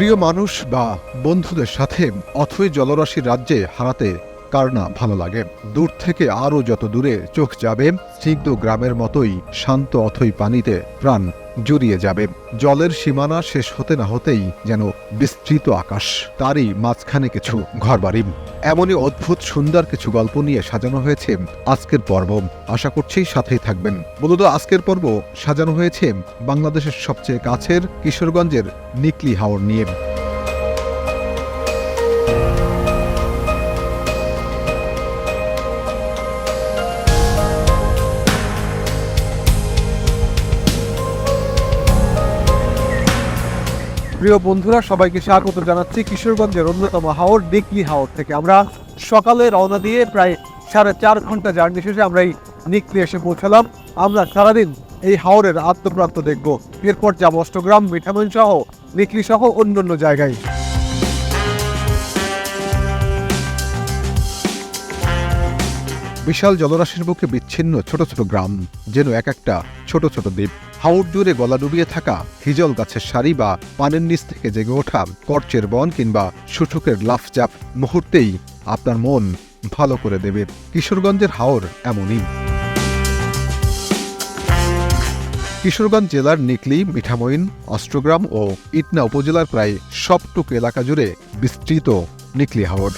প্রিয় মানুষ বা বন্ধুদের সাথে অথই জলরাশির রাজ্যে হারাতে কার না ভালো লাগে? দূর থেকে আরও যত দূরে চোখ যাবে, স্নিগ্ধ গ্রামের মতোই শান্ত অথই পানিতে প্রাণ জুড়িয়ে যাবে। জলের সীমানা শেষ হতে না হতেই যেন বিস্তৃত আকাশ। তারই মাঝখানে কিছু ঘরবাড়ি। এমনই অদ্ভুত সুন্দর কিছু গল্প নিয়ে সাজানো হয়েছে আজকের পর্ব। আশা করছি সাথেই থাকবেন। মূলত আজকের পর্ব সাজানো হয়েছে বাংলাদেশের সবচেয়ে কাছের কিশোরগঞ্জের নিকলি হাওর নিয়ে। প্রিয় বন্ধুরা, সবাইকে স্বাগত জানাচ্ছি কিশোরগঞ্জের অন্যতম হাওর ডিকলি হাওর থেকে। আমরা সকালে রওনা দিয়ে প্রায় সাড়ে চার ঘণ্টা জার্নি শেষে আমরা এই নিকলি এসে পৌঁছালাম। আমরা সারাদিন এই হাওরের আত্মপ্রাপ্ত দেখব। এরপর যাব অষ্টগ্রাম মিঠামন সহ নিকলি সহ অন্যান্য জায়গায়। বিশাল জলরাশির বুকে বিচ্ছিন্ন ছোট ছোট গ্রাম, যেন এক একটা ছোট ছোট দ্বীপ। হাওর জুড়ে গলা ডুবিয়ে থাকা হিজল গাছের সারি বা পানের নিচ থেকে জেগে ওঠা কর্চের বন কিংবা সুঠুকের লাফচাপ মুহূর্তেই আপনার মন ভালো করে দেবে। কিশোরগঞ্জের হাওর এমনই। কিশোরগঞ্জ জেলার নিকলি, মিঠামইন অষ্টগ্রাম ও ইটনা উপজেলার প্রায় সবটুকু এলাকা জুড়ে বিস্তৃত নিকলি হাওর।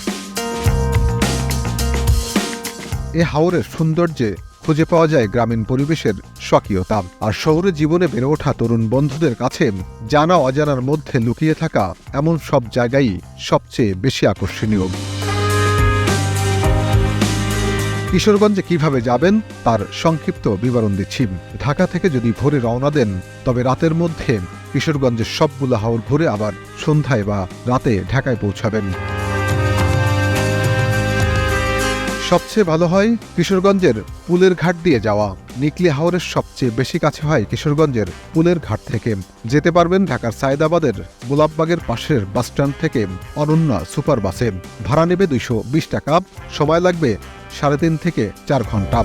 এ হাওরের সৌন্দর্যে খুঁজে পাওয়া যায় গ্রামীণ পরিবেশের স্বকীয়তা। আর শহরে জীবনে বেড়ে ওঠা তরুণ বন্ধুদের কাছে জানা অজানার মধ্যে লুকিয়ে থাকা এমন সব জায়গাই সবচেয়ে বেশি আকর্ষণীয়। কিশোরগঞ্জে কীভাবে যাবেন, তার সংক্ষিপ্ত বিবরণ দিচ্ছি। ঢাকা থেকে যদি ভোরে রওনা দেন, তবে রাতের মধ্যে কিশোরগঞ্জের সবগুলো হাওর ঘুরে আবার সন্ধ্যায় বা রাতে ঢাকায় পৌঁছাবেন। সবচেয়ে ভালো হয় কিশোরগঞ্জের পুলের ঘাট দিয়ে যাওয়া। নিকলি হাওরের সবচেয়ে বেশি কাছে হয় কিশোরগঞ্জের পুলের ঘাট থেকে। যেতে পারবেন ঢাকার সায়দাবাদের গোলাপবাগের পাশের বাসস্ট্যান্ড থেকে অনন্যা সুপার বাসে। ভাড়া নেবে দুইশো বিশ টাকা, সময় লাগবে সাড়ে তিন থেকে চার ঘণ্টা।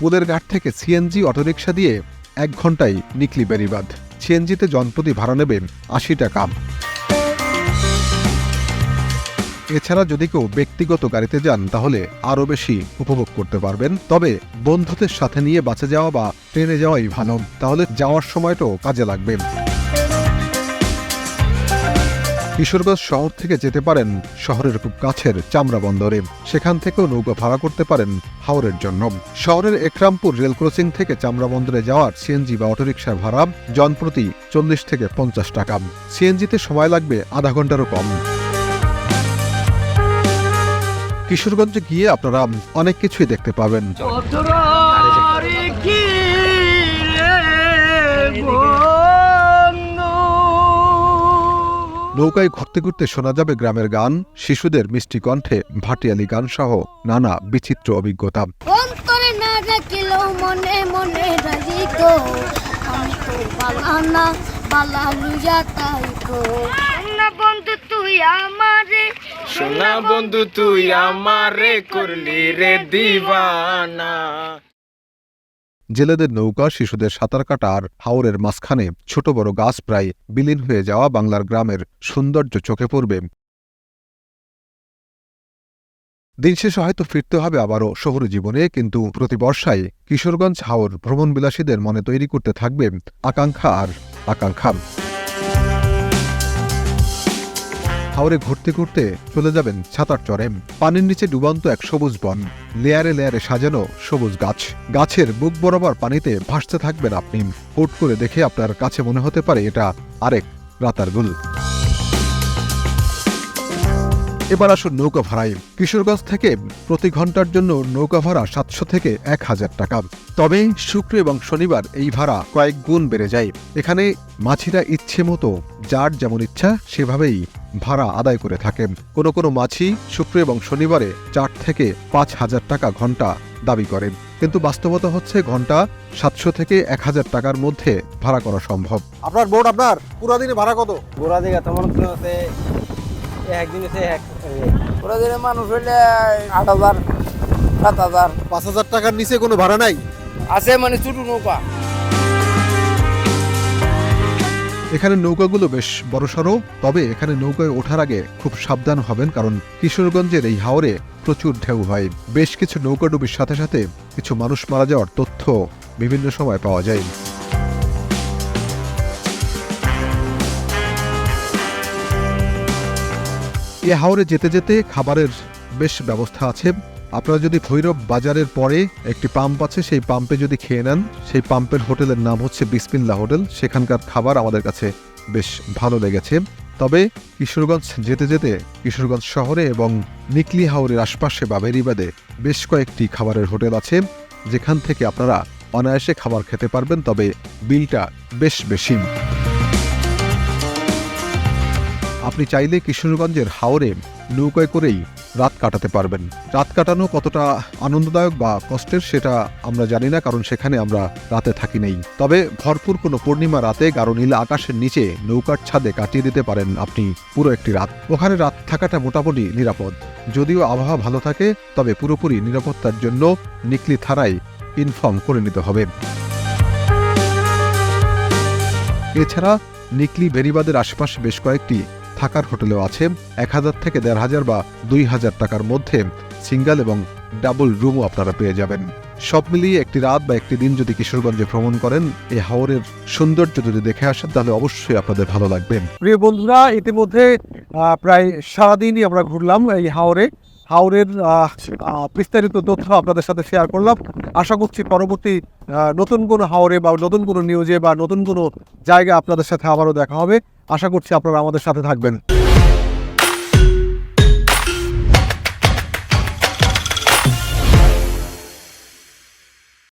পুলের ঘাট থেকে সিএনজি অটোরিকশা দিয়ে এক ঘন্টায় নিকলি বেরিবাদ সিএনজিতে জনপ্রতি ভাড়া নেবে আশি টাকা। এছাড়া যদি কেউ ব্যক্তিগত গাড়িতে যান, তাহলে আরও বেশি উপভোগ করতে পারবেন। তবে বন্ধুদের সাথে নিয়ে বাসে যাওয়া বা ট্রেনে যাওয়াই ভালো। তাহলে যাওয়ার সময়টাও কাজে লাগবে। কিশোরগঞ্জ শহর থেকে যেতে পারেন শহরের খুব কাছের চামড়া বন্দরে। সেখান থেকেও নৌকা ভাড়া করতে পারেন হাওরের জন্য। শহরের একরামপুর রেল ক্রসিং থেকে চামড়া বন্দরে যাওয়ার সিএনজি বা অটোরিকশার ভাড়া জনপ্রতি চল্লিশ থেকে পঞ্চাশ টাকা। সিএনজিতে সময় লাগবে আধা ঘন্টারও কম। কিশোরগঞ্জে গিয়ে আপনারা অনেক কিছুই দেখতে পাবেন। নৌকায় ঘুরতে ঘুরতে শোনা যাবে গ্রামের গান শিশুদের মিষ্টি কণ্ঠে ভাটিয়ালি গান সহ নানা বিচিত্র অভিজ্ঞতা। মনে বন্ধু তুই আমারে সোনা বন্ধু তুই আমারে করলি রে দিবানা জেলেদের নৌকা শিশুদের সাঁতার কাটা আর হাওরের মাঝখানে ছোট বড় গাছ প্রায় বিলীন হয়ে যাওয়া বাংলার গ্রামের সৌন্দর্য চোখে পড়বে। দিন শেষে হয়তো ফিরতে হবে আবারও শহর জীবনে কিন্তু প্রতি বর্ষায় কিশোরগঞ্জ হাওর ভ্রমণবিলাসীদের মনে তৈরি করতে থাকবে আকাঙ্ক্ষা আর আকাঙ্ক্ষা। হাওরে ঘুরতে ঘুরতে চলে যাবেন ছাতার চরে পানির নিচে ডুবান্ত এক সবুজ বন। লেয়ারে লেয়ারে সাজানো সবুজ গাছ। গাছের বুক বরাবর পানিতে ভাসতে থাকবেন আপনি। হুট করে দেখে আপনার কাছে মনে হতে পারে এটা আরেক রাতারগুল। এবার আসুন নৌকা ভাড়ায়। কিশোরগঞ্জ থেকে প্রতি ঘণ্টার জন্য নৌকা ভাড়া সাতশো থেকে এক হাজার টাকা। তবে শুক্র এবং শনিবার এই ভাড়া কয়েক গুণ বেড়ে যায়। এখানে মাছিরা ইচ্ছে মতো যার যেমন ইচ্ছা সেভাবেই ভাড়া আদায় করে থাকেন কোনো কোনো মাছি শুক্র এবং শনিবারে চার থেকে পাঁচ হাজার টাকা ঘণ্টা দাবি করেন কিন্তু বাস্তবতা হচ্ছে ঘণ্টা সাতশো থেকে এক হাজার টাকার মধ্যে ভাড়া করা সম্ভব। আপনার বোট আপনার? পুরো দিনে ভাড়া কত? দিকে তেমন একদিন এক ওরা মানুষ হইলে আট হাজার সাত হাজার। পাঁচ হাজার টাকার নিচে কোনো ভাড়া নাই? আছে মানে ছোট নৌকা। এখানে নৌকাগুলো বেশ বড়সড় তবে এখানে নৌকায় ওঠার আগে খুব সাবধান হবেন কারণ কিশোরগঞ্জের এই হাওরে প্রচুর ঢেউ হয়। বেশ কিছু নৌকাডুবির সাথে সাথে কিছু মানুষ মারা যাওয়ার তথ্য বিভিন্ন সময় পাওয়া যায়। এ হাওরে যেতে যেতে খাবারের বেশ ব্যবস্থা আছে। আপনারা যদি ভৈরব বাজারের পরে একটি পাম্প আছে, সেই পাম্পে যদি খেয়ে নেন, সেই পাম্পের হোটেলের নাম হচ্ছে বিসমিল্লা হোটেল। সেখানকার খাবার আমাদের কাছে বেশ ভালো লেগেছে। তবে কিশোরগঞ্জ যেতে যেতে, কিশোরগঞ্জ শহরে এবং নিকলি হাওরের আশপাশে বা বেরিবাদে বেশ কয়েকটি খাবারের হোটেল আছে। যেখান থেকে আপনারা অনায়াসে খাবার খেতে পারবেন, তবে বিলটা বেশ বেশি। আপনি চাইলে কিশোরগঞ্জের হাওরে নৌকায় করেই রাত কাটাতে পারবেন। রাত কাটানো কতটা আনন্দদায়ক বা কষ্টের সেটা আমরা জানি না, কারণ সেখানে আমরা রাতে থাকি নেই। তবে ভরপুর কোনো পূর্ণিমা রাতে গাঢ় নীল আকাশের নিচে নৌকার ছাদে কাটিয়ে দিতে পারেন আপনি পুরো একটি রাত। ওখানে রাত থাকাটা মোটামুটি নিরাপদ। যদিও আবহাওয়া ভালো থাকে, তবে পুরোপুরি নিরাপত্তার জন্য নিকলি থানায় ইনফর্ম করে নিতে হবে। এছাড়া নিকলি বেরিবাদের আশেপাশে বেশ কয়েকটি থাকার হোটেলেও আছে এক হাজার থেকে দেড় হাজার বা দুই হাজার টাকার মধ্যে সিঙ্গেল এবং ডাবল রুমও আপনারা পেয়ে যাবেন। সব মিলিয়ে একটি রাত বা একটি দিন যদি কিশোরগঞ্জে ভ্রমণ করেন এই হাওরের সৌন্দর্য যদি দেখে আসেন, তাহলে অবশ্যই আপনাদের ভালো লাগবে। প্রিয় বন্ধুরা, ইতিমধ্যে প্রায় সারাদিনই আমরা ঘুরলাম এই হাওরে। হাওরের বিস্তারিত তথ্য আপনাদের সাথে শেয়ার করলাম। আশা করছি পরবর্তী নতুন কোনো হাওরে বা নতুন কোনো নিউজে বা নতুন কোনো জায়গা আপনাদের সাথে আবারও দেখা হবে। আশা করছি আপনারা আমাদের সাথে থাকবেন।